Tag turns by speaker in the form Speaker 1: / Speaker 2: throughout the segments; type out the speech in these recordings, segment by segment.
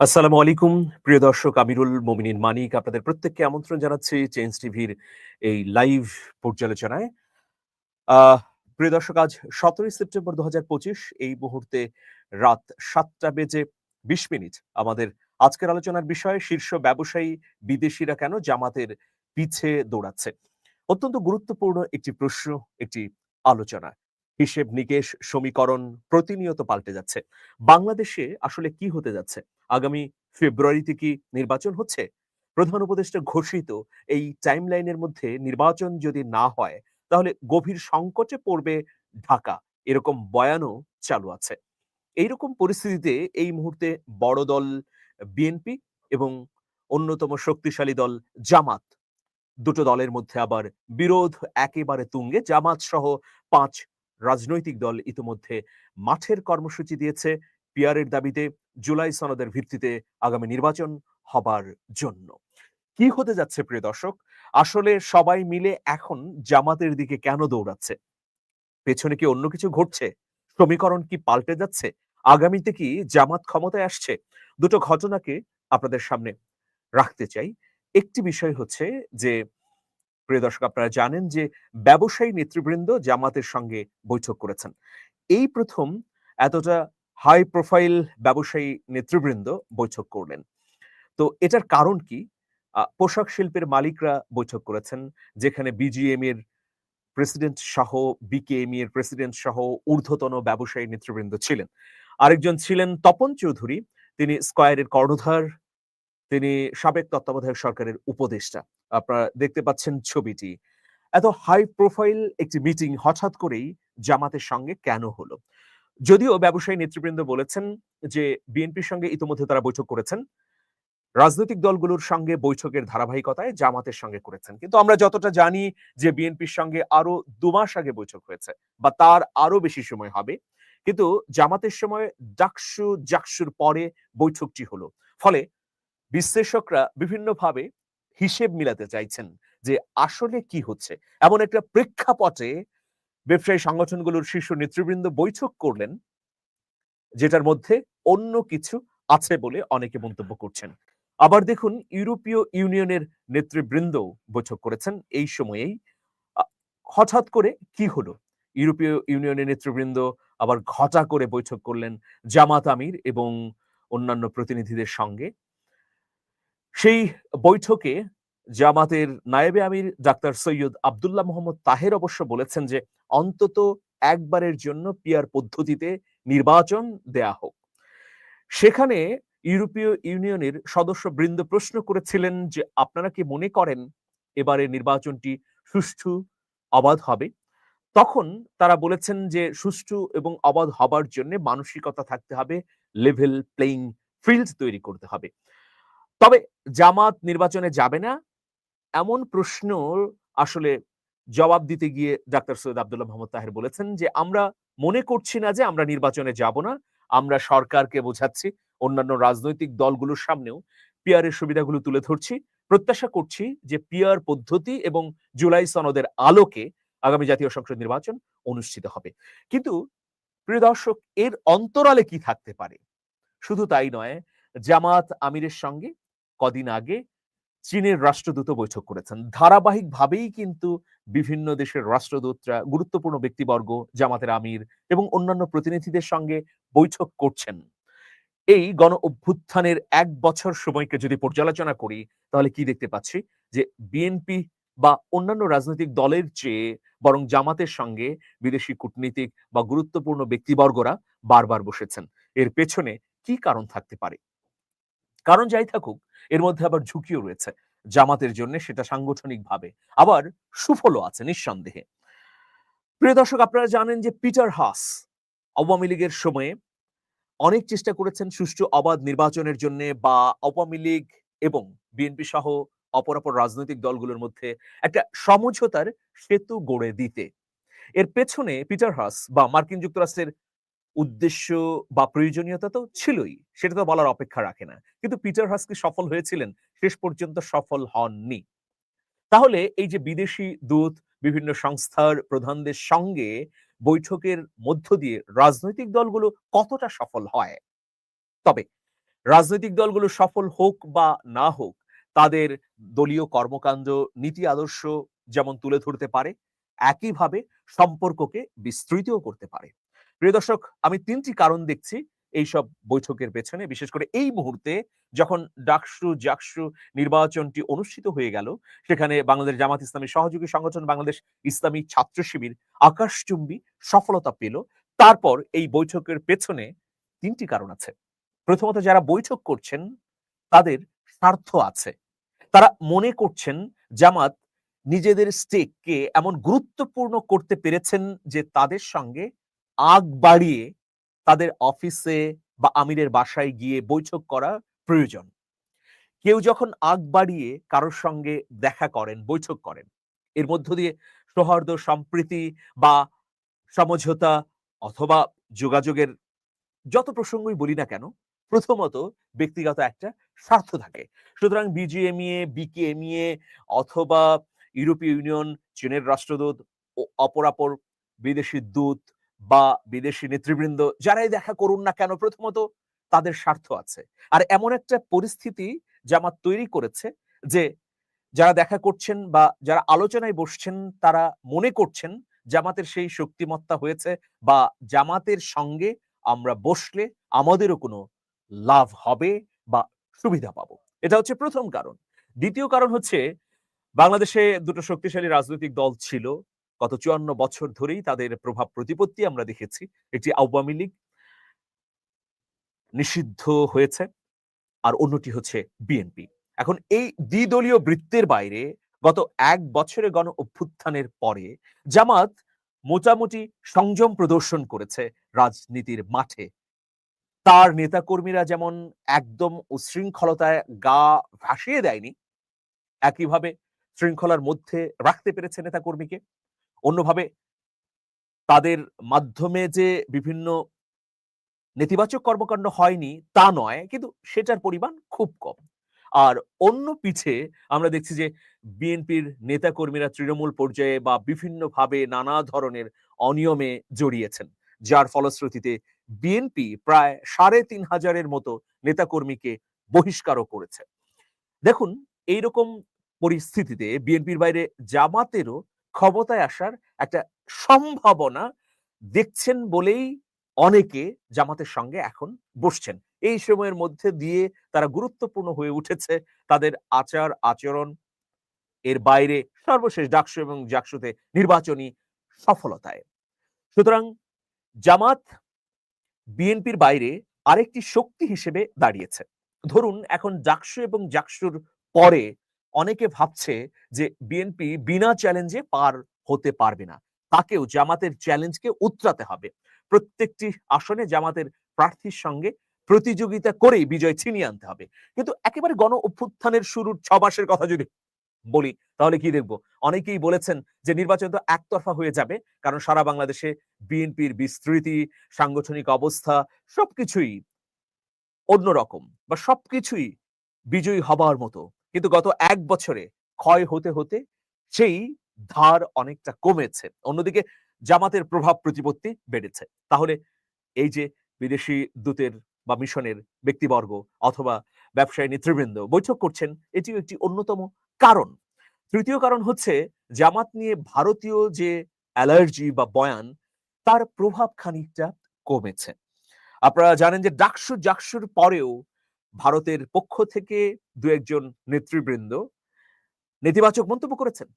Speaker 1: আসসালামু আলাইকুম, প্রিয় দর্শক, আমিরুল মোমিনিন মানিক আপনাদের প্রত্যেককে আমন্ত্রণ জানাচ্ছি চেঞ্জ টিভির এই লাইভ পর্যালোচনায়। প্রিয় দর্শক, আজ সতেরোই সেপ্টেম্বর দু হাজার পঁচিশ, এই মুহূর্তে রাত সাতটা বেজে বিশ মিনিট। আমাদের আজকের আলোচনার বিষয়, শীর্ষ ব্যবসায়ী বিদেশিরা কেন জামাতের পিছে দৌড়াচ্ছে? অত্যন্ত গুরুত্বপূর্ণ একটি প্রশ্ন, একটি আলোচনা। হিসেব নিকেশ সমীকরণ প্রতিনিয়ত পাল্টে যাচ্ছে। বাংলাদেশে আসলে কি হতে যাচ্ছে? আগামী ফেব্রুয়ারিতে কি নির্বাচন হচ্ছে? প্রধান উপদেষ্টা ঘোষিত এই টাইমলাইনের মধ্যে নির্বাচন যদি না হয়, তাহলে গভীর সংকটে পড়বে ঢাকা। এরকম বয়ানও চালু আছে। এইরকম পরিস্থিতিতে এই মুহূর্তে বড় দল বিএনপি এবং অন্যতম শক্তিশালী দল জামাত। দুটো দলের মধ্যে আবার বিরোধ একেবারে তুঙ্গে। জামাত সহ পাঁচ রাজনৈতিক দল ইতিমধ্যে মাঠের কর্মসূচি দিয়েছে। পিয়ারের দাবিতে জুলাই সনদের ভিত্তিতে আগামী নির্বাচন হবার জন্য। কি হতে যাচ্ছে, প্রিয় দর্শক? আসলে সবাই মিলে এখন জামাতের দিকে কেন দৌড়াচ্ছে? পেছনে কি অন্য কিছু ঘটছে? সমীকরণ কি পাল্টে যাচ্ছে? আগামীতে কি জামাত ক্ষমতায় আসছে? দুটো ঘটনাকে আপনাদের সামনে রাখতে চাই। একটি বিষয় হচ্ছে যে, প্রিয় দর্শক, আপনারা জানেন যে, ব্যবসায়ী নেতৃবৃন্দ জামাতের সঙ্গে বৈঠক করেছেন। এই প্রথম এতটা হাই প্রোফাইল ব্যবসায়ী নেতৃবৃন্দ বৈঠক করলেন। তো এটার কারণ কি? পোশাক শিল্পের মালিকরা বৈঠক করেছেন, যেখানে বিজিএম এর প্রেসিডেন্ট সহ বিকেএম এর প্রেসিডেন্ট সহ ঊর্ধ্বতন ব্যবসায়ী নেতৃবৃন্দ ছিলেন। আরেকজন ছিলেন তপন চৌধুরী, তিনি স্কয়ারের কর্ণধার, তিনি সাবেক তত্ত্বাবধায়ক সরকারের উপদেষ্টা। আপনারা দেখতে পাচ্ছেন ছবিটি। এত হাই প্রোফাইল একটি মিটিং হঠাৎ করেই জামাতের সঙ্গে কেন হলো? যদিও ব্যবসায়ী নেতৃবৃন্দ বলেছেন যে বিএনপির সঙ্গে ইতিমধ্যে তারা বৈঠক করেছেন, রাজনৈতিক দলগুলোর সঙ্গে বৈঠকের ধারাবাহিকতায় জামাতের সঙ্গে করেছেন। কিন্তু আমরা যতটা জানি যে বিএনপির সঙ্গে আরও দু মাস আগে বৈঠক হয়েছে বা তার আরও বেশি সময় হবে। কিন্তু জামাতের সময় ডাকসু জাকসুর পরে বৈঠকটি হলো। ফলে বিশ্লেষকরা বিভিন্নভাবে হিসেব মিলাতে চাইছেন যে আসলে কি হচ্ছে। এমন একটা প্রেক্ষাপটে ব্যবসায়ী সংগঠনগুলোর শীর্ষ নেতৃবৃন্দ বৈঠক করলেন, যেটার মধ্যে অন্য কিছু আছে বলে অনেকে মন্তব্য করছেন। আবার দেখুন, ইউরোপীয় ইউনিয়নের নেতৃবৃন্দ বৈঠক করেছেন। এই সময়েই হঠাৎ করে কি হলো? ইউরোপীয় ইউনিয়নের নেতৃবৃন্দ আবার ঘটা করে বৈঠক করলেন জামাত আমির এবং অন্যান্য প্রতিনিধিদের সঙ্গে। সেই বৈঠকে জামাতের নায়েবে আমির ডাক্তার সৈয়দ আব্দুল্লাহ মোহাম্মদ তাহের অবশ্য বলেছেন যে, অন্তত একবারের জন্য পিয়ার পদ্ধতিতে নির্বাচন দেয়া হোক। সেখানে ইউরোপীয় ইউনিয়নের সদস্যবৃন্দ প্রশ্ন করেছিলেন যে, আপনারা কি মনে করেন এবারে নির্বাচনটি সুষ্ঠু, অবাধ হবে? তখন তারা বলেছেন যে, সুষ্ঠু এবং অবাধ হবার জন্য মানসিকতা থাকতে হবে লেভেল প্লেইং ফিল্ড তৈরি করতে হবে। তবে জামাত নির্বাচনে যাবে না এমন প্রশ্ন আসলে জবাব দিতে গিয়ে ডাক্তার সৈয়দ আব্দুল্লাহ মোহাম্মদ তাহের বলেছেন যে, আমরা মনে করছি না যে আমরা নির্বাচনে যাব না। আমরা সরকারকে বোঝাচ্ছি, অন্যান্য রাজনৈতিক দলগুলোর সামনেও পিয়ারের সুবিধাগুলো তুলে ধরছি। প্রত্যাশা করছি যে পিয়ার পদ্ধতি এবং জুলাই সনদের আলোকে আগামী জাতীয় সংসদ নির্বাচন অনুষ্ঠিত হবে। কিন্তু প্রিয় দর্শক, এর অন্তরালে কি থাকতে পারে? শুধু তাই নয়, জামাত আমিরের সঙ্গে কদিন আগে চীনের রাষ্ট্রদূত বৈঠক করেছেন। ধারাবাহিকভাবেই কিন্তু বিভিন্ন দেশের রাষ্ট্রদূতরা গুরুত্বপূর্ণ ব্যক্তিবর্গ, জামাতের আমির এবং অন্যান্য প্রতিনিধিদের সঙ্গে বৈঠক করছেন। এই গণ অভ্যুত্থানের এক বছর সময়কে যদি পর্যালোচনা করি, তাহলে কি দেখতে পাচ্ছি? যে বিএনপি বা অন্যান্য রাজনৈতিক দলের চেয়ে বরং জামাতের সঙ্গে বিদেশি কূটনীতিক বা গুরুত্বপূর্ণ ব্যক্তিবর্গরা বারবার বসেছেন। এর পেছনে কি কারণ থাকতে পারে? কারণ যাই থাকুক, এর মধ্যে আবার ঝুঁকিও রয়েছে। জামাতের জন্য সেটা সাংগঠনিকভাবে। আবার সুফলও আছে নিঃসন্দেহে। প্রিয় দর্শক, আপনারা জানেন যে পিটার হাস আওয়ামী লীগের সময়ে অনেক চেষ্টা করেছেন সুষ্ঠু অবাধ নির্বাচনের জন্য বা আওয়ামী লীগ এবং বিএনপি সহ অপর অপর রাজনৈতিক দলগুলোর মধ্যে একটা সমঝোতার সেতু গড়ে দিতে। এর পেছনে পিটার হাস বা মার্কিন যুক্তরাষ্ট্রের উদ্দেশ্য বা প্রয়োজনীয়তা তো ছিলই, সেটা তো বলার অপেক্ষা রাখে না। কিন্তু পিটার হাস কি সফল হয়েছিলেন, শেষ পর্যন্ত সফল হননি। তাহলে এই যে বিদেশি দূত, বিভিন্ন সংস্থার প্রধানদের সঙ্গে বৈঠকের মধ্য দিয়ে রাজনৈতিক দলগুলো কতটা সফল হয়? তবে রাজনৈতিক দলগুলো সফল হোক বা না হোক, তাদের দলীয় কর্মকাণ্ড, নীতি আদর্শ যেমন তুলে ধরতে পারে, একইভাবে সম্পর্ককে বিস্তৃতও করতে পারে। প্রিয় দর্শক, আমি তিনটি কারণ দেখছি এইসব বৈঠকের পেছনে। বিশেষ করে এই মুহূর্তে যখন ডাকসু, জাকসু নির্বাচনটি অনুষ্ঠিত হয়ে গেল, সেখানে বাংলাদেশ জামাত ইসলামী সহযোগী সংগঠন, বাংলাদেশ ইসলামী ছাত্র শিবির আকাশচুম্বী সফলতা পেল। তারপর এই বৈঠকের পেছনে তিনটি কারণ আছে। প্রথমত, যারা বৈঠক করছেন, তাদের স্বার্থ আছে। তারা মনে করছেন জামাত নিজেদের স্টেককে এমন গুরুত্বপূর্ণ করতে পেরেছেন যে তাদের সঙ্গে আগ বাড়িয়ে তাদের অফিসে বা আমিরের বাসায় গিয়ে বৈঠক করা প্রয়োজন। কেউ যখন আগ বাড়িয়ে কারোর সঙ্গে দেখা করেন, বৈঠক করেন, এর মধ্য দিয়ে সৌহার্দ্য, সম্প্রীতি বা সমঝোতা অথবা যোগাযোগের যত প্রসঙ্গই বলি না কেন, প্রথমত ব্যক্তিগত একটা স্বার্থ থাকে। সুতরাং বিজিএমইএ, বিকেএমইএ অথবা ইউরোপীয় ইউনিয়ন, চীনের রাষ্ট্রদূত ও অপরাপর বিদেশি দূত বা বিদেশি নেতৃবৃন্দ যারাই দেখা করুন না কেন, প্রথমত তাদের স্বার্থ আছে। আর এমন একটা পরিস্থিতি জামাত তৈরি করেছে যে, যারা দেখা করছেন বা যারা আলোচনায় বসছেন, তারা মনে করছেন জামাতের সেই শক্তিমত্তা হয়েছে বা জামাতের সঙ্গে আমরা বসলে আমাদেরও কোনো লাভ হবে বা সুবিধা পাবো। এটা হচ্ছে প্রথম কারণ। দ্বিতীয় কারণ হচ্ছে, বাংলাদেশে দুটো শক্তিশালী রাজনৈতিক দল ছিল। গত চুয়ান্ন বছর ধরেই তাদের প্রভাব প্রতিপত্তি আমরা দেখেছি। একটি আওয়ামী লীগ নিষিদ্ধ হয়েছে আর অন্যটি হচ্ছে বিএনপি। এখন এই দ্বিদলীয় বৃত্তের বাইরে গত এক বছরে গণ অভ্যুত্থানের পরে জামাত মোটামুটি সংযম প্রদর্শন করেছে রাজনীতির মাঠে। তার নেতাকর্মীরা যেমন একদম উশৃঙ্খলতায় গা ভাসিয়ে দেয়নি, একইভাবে শৃঙ্খলার মধ্যে রাখতে পেরেছে নেতাকর্মীকে। অন্যভাবে তাদের মাধ্যমে যে বিভিন্ন নেতিবাচক কর্মকাণ্ড হয়নি তা নয়, কিন্তু সেটার পরিমাণ খুব কম। আর অন্য পিছে আমরা দেখছি যে বিএনপির নেতাকর্মীরা তৃণমূল পর্যায়ে বা বিভিন্নভাবে নানা ধরনের অনিয়মে জড়িয়েছেন, যার ফলশ্রুতিতে বিএনপি প্রায় সাড়ে তিন হাজারের মতো নেতাকর্মীকে বহিষ্কারও করেছে। দেখুন, এইরকম পরিস্থিতিতে বিএনপির বাইরে জামাতেরও ক্ষমতায় আসার একটা সম্ভাবনা দেখছেন বলেই অনেকে জামাতের সঙ্গে এখন বসছেন। এই সময়ের মধ্যে দিয়ে তারা গুরুত্বপূর্ণ হয়ে উঠেছে তাদের আচার, আচরণ, এর বাইরে সর্বশেষ ডাকসু এবং জাকসুতে নির্বাচনী সফলতায়। সুতরাং জামাত বিএনপির বাইরে আরেকটি শক্তি হিসেবে দাঁড়িয়েছে। ধরুন এখন জাকসু এবং জাকসুর পরে অনেকে ভাবছে যে বিএনপি বিনা চ্যালেঞ্জে পার হতে পারবে না। তাকেও জামাতের চ্যালেঞ্জকে উতরাতে হবে। প্রত্যেকটি আসনে জামাতের প্রার্থীর সঙ্গে প্রতিযোগিতা করেই বিজয় ছিনিয়ে আনতে হবে। কিন্তু একেবারে গণ অভ্যুত্থানের শুরুর ছ মাসের কথা যদি বলি, তাহলে কি দেখব? অনেকেই বলেছেন যে নির্বাচন তো একতরফা হয়ে যাবে, কারণ সারা বাংলাদেশে বিএনপির বিস্তৃতি, সাংগঠনিক অবস্থা সবকিছুই অন্যরকম বা সবকিছুই বিজয়ী হবার মতো। কিন্তু গত এক বছরে ক্ষয় হতে হতে সেই ধার অনেকটা কমেছে। অন্যদিকে জামাতের প্রভাব প্রতিপত্তি বেড়েছে। তাহলে এই যে বিদেশি দূতের বা মিশনের ব্যক্তিবর্গ অথবা ব্যবসায়ী নেতৃবৃন্দ বৈঠক করছেন, এটিও একটি অন্যতম কারণ। তৃতীয় কারণ হচ্ছে জামাত নিয়ে ভারতীয় যে অ্যালার্জি বা বয়ান, তার প্রভাব খানিকটা কমেছে। আপনারা জানেন যে ডাকসু জাকসুর পরেও ভারতের পক্ষ থেকে দু একজন নেতৃবৃন্দ নেতিবাচক মন্তব্য করেছেন।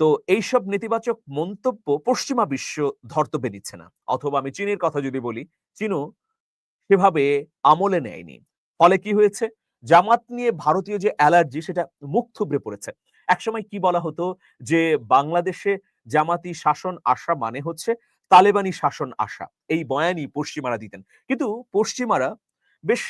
Speaker 1: তো এইসব নেতিবাচক মন্তব্য পশ্চিমা বিশ্ব ধর্তব্যে নিচ্ছে না। অথবা আমি চীনের কথা যদি বলি, চীনও সেভাবে আমলে নেয়নি। ফলে কি হয়েছে? জামাত নিয়ে ভারতীয় যে অ্যালার্জি, সেটা মুখ থুবড়ে পড়েছে। একসময় কি বলা হতো যে, বাংলাদেশে জামাতি শাসন আসা মানে হচ্ছে তালেবানি শাসন আসা। এই বয়ানই পশ্চিমারা দিতেন। কিন্তু পশ্চিমারা বেশ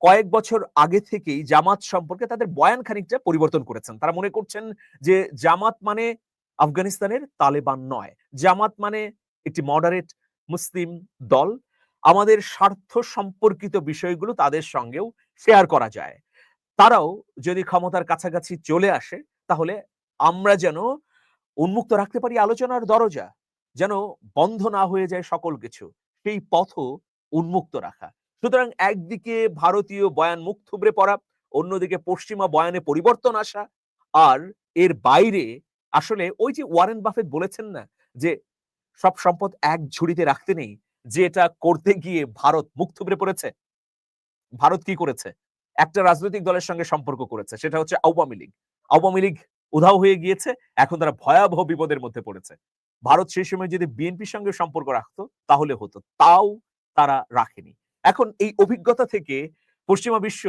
Speaker 1: কয়েক বছর আগে থেকেই জামাত সম্পর্কে তাদের বয়ান খানিকটা পরিবর্তন করেছেন। তারা মনে করছেন যে জামাত মানে আফগানিস্তানের তালেবান নয়। জামাত মানে একটি মডারেট মুসলিম দল। আমাদের স্বার্থ সম্পর্কিত বিষয়গুলো তাদের সঙ্গেও শেয়ার করা যায়। তারাও যদি ক্ষমতার কাছাকাছি চলে আসে, তাহলে আমরা যেন উন্মুক্ত রাখতে পারি আলোচনার দরজা। যেন বন্ধ না হয়ে যায় সকল কিছু। সেই পথও উন্মুক্ত রাখা। সুতরাং একদিকে ভারতীয় বয়ান মুখ থুবড়ে পড়া, অন্যদিকে পশ্চিমা বয়ানে পরিবর্তন আসা, আর এর বাইরে আসলে ওই যে ওয়ারেন বাফেট বলেছেন না যে সব সম্পদ এক ঝুড়িতে রাখতে নেই, যে এটা করতে গিয়ে ভারত মুখ থুবড়ে পড়েছে। ভারত কি করেছে? একটা রাজনৈতিক দলের সঙ্গে সম্পর্ক করেছে, সেটা হচ্ছে আওয়ামী লীগ। আওয়ামী লীগ উধাও হয়ে গিয়েছে, এখন তারা ভয়াবহ বিপদের মধ্যে পড়েছে। ভারত সেই সময় যদি বিএনপির সঙ্গে সম্পর্ক রাখতো, তাহলে হতো, তাও তারা রাখেনি। এখন এই অভিজ্ঞতা থেকে পশ্চিমা বিশ্ব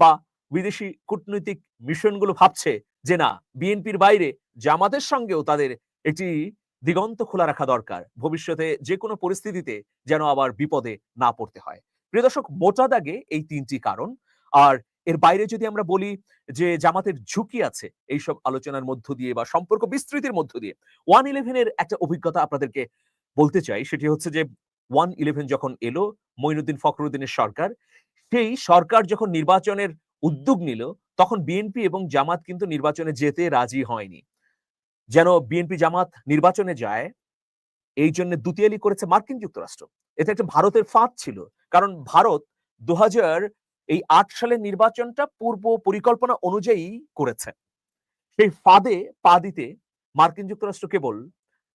Speaker 1: বা বিদেশি কূটনৈতিক মিশনগুলো ভাবছে যে না, বিএনপির বাইরে জামাতের সঙ্গেও তাদের একটি দিগন্ত খোলা রাখা দরকার। ভবিষ্যতে যে কোনো পরিস্থিতিতে যেন আবার বিপদে না পড়তে হয়। প্রিয় দর্শক, মোটা দাগে এই তিনটি কারণ। আর এর বাইরে যদি আমরা বলি যে জামাতের ঝুঁকি আছে এইসব আলোচনার মধ্য দিয়ে বা সম্পর্ক বিস্তৃতির মধ্য দিয়ে, ওয়ান ইলেভেনের একটা অভিজ্ঞতা আপনাদেরকে বলতে চাই, সেটি হচ্ছে যে ওয়ান ইলেভেন যখন এলো, মঈনুদ্দিন ফখরুদ্দিনের সরকার, সেই সরকার যখন নির্বাচনের উদ্যোগ নিল, তখন বিএনপি এবং জামাত কিন্তু নির্বাচনে যেতে রাজি হয়নি। যেন বিএনপি জামাত নির্বাচনে যায়, এই জন্য দুতিয়ালি করেছে মার্কিন যুক্তরাষ্ট্র। এটা একটা ভারতের ফাঁদ ছিল, কারণ ভারত দু হাজার এই আট সালের নির্বাচনটা পূর্ব পরিকল্পনা অনুযায়ী করেছে। সেই ফাঁদে পা দিতে মার্কিন যুক্তরাষ্ট্র কেবল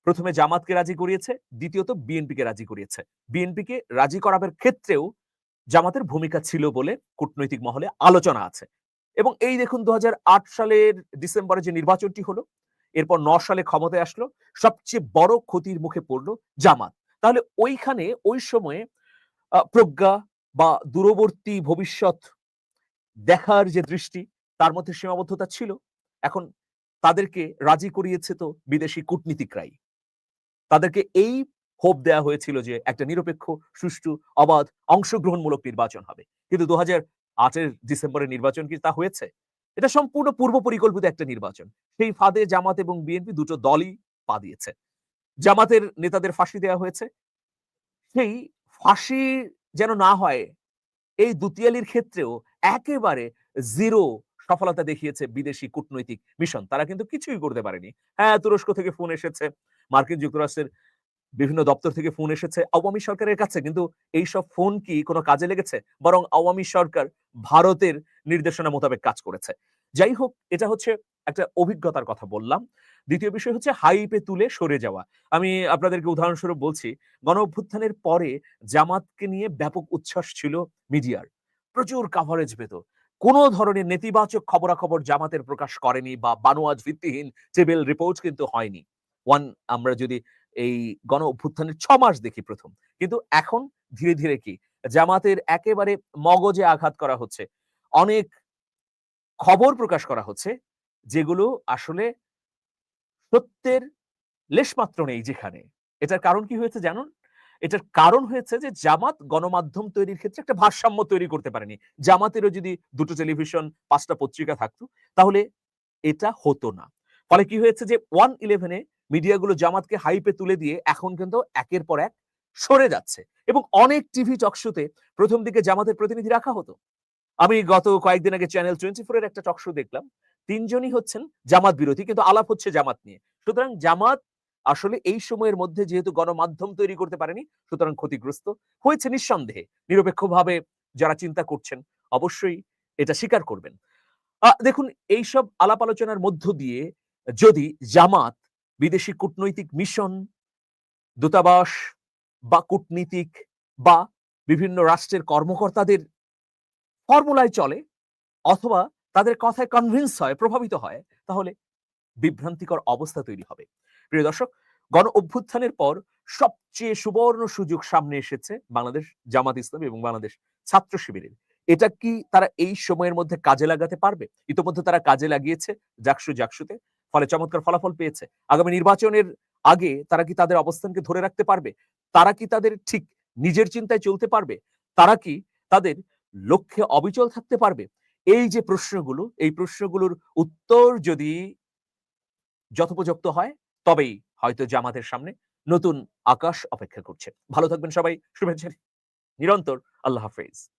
Speaker 1: প্রথমে জামাতকে রাজি করিয়েছে, দ্বিতীয়ত বিএনপিকে রাজি করিয়েছে। বিএনপিকে রাজি করাবের ক্ষেত্রেও জামাতের ভূমিকা ছিল বলে কূটনৈতিক মহলে আলোচনা আছে। এবং এই দেখুন দু হাজার আট সালের ডিসেম্বরে যে নির্বাচনটি হলো, এরপর ন সালে ক্ষমতায় আসলো, সবচেয়ে বড় ক্ষতির মুখে পড়ল জামাত। তাহলে ওইখানে ওই সময়ে প্রজ্ঞা বা দূরবর্তী ভবিষ্যৎ দেখার যে দৃষ্টি, তার মধ্যে সীমাবদ্ধতা ছিল। এখন তাদেরকে রাজি করিয়েছে তো বিদেশি কূটনীতিকরাই। তাদেরকে এই হোপ দেয়া হয়েছিল যে একটা নিরপেক্ষ, সুষ্ঠু, অবাধ, অংশগ্রহণমূলক নির্বাচন হবে। কিন্তু দু হাজার আটের ডিসেম্বরের নির্বাচন কি তা হয়েছে? এটা সম্পূর্ণ পূর্ব পরিকল্পিত একটা নির্বাচন। সেই ফাঁদে জামাত এবং বিএনপি দুটো দলই পা দিয়েছে। জামাতের নেতাদের ফাঁসি দেওয়া হয়েছে। সেই ফাঁসি যেন না হয়, এই দুতিয়ালির ক্ষেত্রেও একেবারে জিরো সফলতা দেখিয়েছে বিদেশি কূটনৈতিক মিশন। তারা কিন্তু কিছুই করতে পারেনি। হ্যাঁ তুরস্ক থেকে ফোন এসেছে। মার্কিন যুক্তরাষ্ট্রের বিভিন্ন দপ্তর থেকে ফোন এসেছে আওয়ামী সরকারের কাছে। কিন্তু এইসব ফোন কি কোনো কাজে লেগেছে? বরং আওয়ামী সরকার ভারতের নির্দেশনা মোতাবেক কাজ করেছে। যাই হোক, এটা হচ্ছে একটা অভিজ্ঞতার কথা বললাম। দ্বিতীয় বিষয় হচ্ছে হাইপে তুলে সরে যাওয়া। আমি আপনাদেরকে উদাহরণস্বরূপ বলছি গণ অভ্যুত্থানের পরে জামাতকে নিয়ে ব্যাপক উচ্ছ্বাস ছিল মিডিয়ার। প্রচুর কাভারেজ পেত। কোনো ধরনের নেতিবাচক খবরাখবর জামাতের প্রকাশ করেনি বা বানোয়াজ ভিত্তিহীন টেবিল রিপোর্ট কিন্তু হয়নি। ওয়ান আমরা যদি এই গণ অভ্যুত্থানের ছ মাস দেখি প্রথম। কিন্তু এখন ধীরে ধীরে কি? জামাতের একেবারে মগজে আঘাত করা হচ্ছে। অনেক খবর প্রকাশ করা হচ্ছে যেগুলো আসলে সত্যের লেশমাত্র নেই যেখানে। এটার কারণ কি হয়েছে জানুন? এটার কারণ হয়েছে যে জামাত গণমাধ্যম তৈরির ক্ষেত্রে একটা ভারসাম্য তৈরি করতে পারেনি। জামাতেরও যদি দুটো টেলিভিশন, পাঁচটা পত্রিকা থাকতো, তাহলে এটা হতো না। ফলে কি হয়েছে যে ওয়ান ইলেভেনে মিডিয়াগুলো জামাতকে হাইপে তুলে দিয়ে এখন কিন্তু একের পর এক সরে যাচ্ছে এবং অনেক টিভি টকশোতে প্রথম দিকে জামাতের প্রতিনিধি রাখা হতো। আমি গত কয়েকদিন আগে চ্যানেল টোয়েন্টি ফোর এর একটা টকশো দেখলাম। তিনজনই হচ্ছেন জামাত বিরোধী, কিন্তু আলাপ হচ্ছে জামাত নিয়ে। সুতরাং জামাত আসলে এই সময়ের মধ্যে যেহেতু গণমাধ্যম তৈরি করতে পারেনি, সুতরাং ক্ষতিগ্রস্ত হয়েছে নিঃসন্দেহে। নিরপেক্ষভাবে যারা চিন্তা করছেন, অবশ্যই এটা স্বীকার করবেন। দেখুন, এইসব আলাপ আলোচনার মধ্য দিয়ে যদি জামাত বিদেশি কূটনৈতিক মিশন, দূতাবাস বা কূটনীতিক বা বিভিন্ন রাষ্ট্রের কর্মকর্তাদের ফর্মুলায় চলে অথবা তাদের কথায় কনভিন্স হয়, প্রভাবিত হয়, তাহলে বিভ্রান্তিকর অবস্থা তৈরি হবে। প্রিয় দর্শক, গণ অভ্যুত্থানের পর সবচেয়ে সুবর্ণ সুযোগ সামনে এসেছে বাংলাদেশ জামাত ইসলামী এবং বাংলাদেশ ছাত্র শিবিরের। এটা কি তারা এই সময়ের মধ্যে কাজে লাগাতে পারবে? ইতোমধ্যে তারা কাজে লাগিয়েছে জাকসু জাকসুতে ফলে চমৎকার ফলাফল পেয়েছে। আগামী নির্বাচনের আগে তারা কি তাদের অবস্থানকে ধরে রাখতে পারবে? তারা কি তাদের ঠিক নিজের চিন্তায় চলতে পারবে? তারা কি তাদের লক্ষ্যে অবিচল থাকতে পারবে? এই যে প্রশ্নগুলো, এই প্রশ্নগুলোর উত্তর যদি যথোপযুক্ত হয়, তবেই হয়তো জামাতের সামনে নতুন আকাশ অপেক্ষা করছে। ভালো থাকবেন সবাই, শুভেচ্ছা। নিরন্তর আল্লাহ হাফেজ।